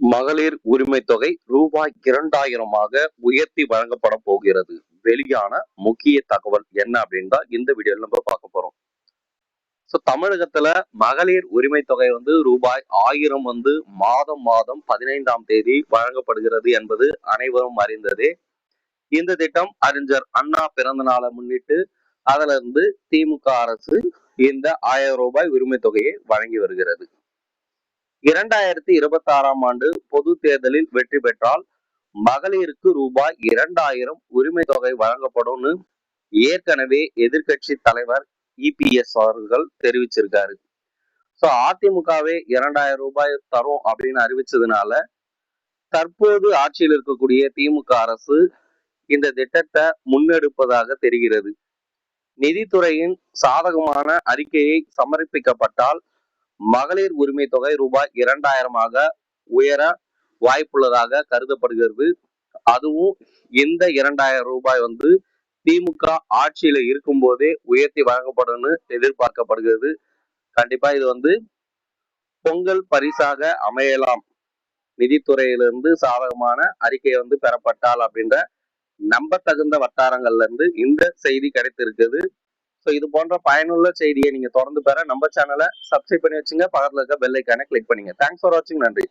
மகளிர் உரிமை தொகை ரூபாய் இரண்டாயிரமாக உயர்த்தி வழங்கப்பட போகிறது. வெளியான முக்கிய தகவல் என்ன அப்படின்னு தான் இந்த வீடியோல நம்ம பார்க்க போறோம். ஸோ தமிழகத்துல மகளிர் உரிமை தொகை வந்து ரூபாய் ஆயிரம் வந்து மாதம் மாதம் பதினைந்தாம் தேதி வழங்கப்படுகிறது என்பது அனைவரும் அறிந்ததே. இந்த திட்டம் அறிஞர் அண்ணா பிறந்த நாளை முன்னிட்டு அதுல இருந்து திமுக அரசு இந்த ஆயிரம் ரூபாய் உரிமை தொகையை வழங்கி வருகிறது. இரண்டாயிரத்தி இருபத்தி ஆறாம் ஆண்டு பொது தேர்தலில் வெற்றி பெற்றால் மகளிருக்கு ரூபாய் இரண்டாயிரம் உரிமை தொகை வழங்கப்படும்னு ஏற்கனவே எதிர்கட்சி தலைவர் இபிஎஸ் அவர்கள் தெரிவிச்சிருக்காரு. ஸோ அதிமுகவே இரண்டாயிரம் ரூபாய் தரும் அப்படின்னு அறிவிச்சதுனால தற்போது ஆட்சியில் இருக்கக்கூடிய திமுக அரசு இந்த திட்டத்தை முன்னெடுப்பதாக தெரிகிறது. நிதித்துறையின் சாதகமான அறிக்கையை சமர்ப்பிக்கப்பட்டால் மகளிர் உரிமை தொகை ரூபாய் இரண்டாயிரமாக உயர வாய்ப்புள்ளதாக கருதப்படுகிறது. அதுவும் இந்த இரண்டாயிரம் ரூபாய் வந்து திமுக ஆட்சியில இருக்கும் போதே உயர்த்தி வழங்கப்படும் எதிர்பார்க்கப்படுகிறது. கண்டிப்பா இது வந்து பொங்கல் பரிசாக அமையலாம். நிதித்துறையிலிருந்து சாதகமான அறிக்கை வந்து பெறப்பட்டால் அப்படின்ற நம்பத்தகுந்த வட்டாரங்கள்ல இருந்து இந்த செய்தி கிடைத்திருக்குது ஸோ இது போன்ற பயனுள்ள செய்தியை நீங்க தொடர்ந்து பெற நம்ம சேனலை சப்ஸ்கிரைப் பண்ணி வச்சுங்க. பக்கத்தில் இருக்க பெல் ஐக்கானை கிளிக் பண்ணுங்க. தேங்க்ஸ் ஃபார் வாட்சிங் நன்றி.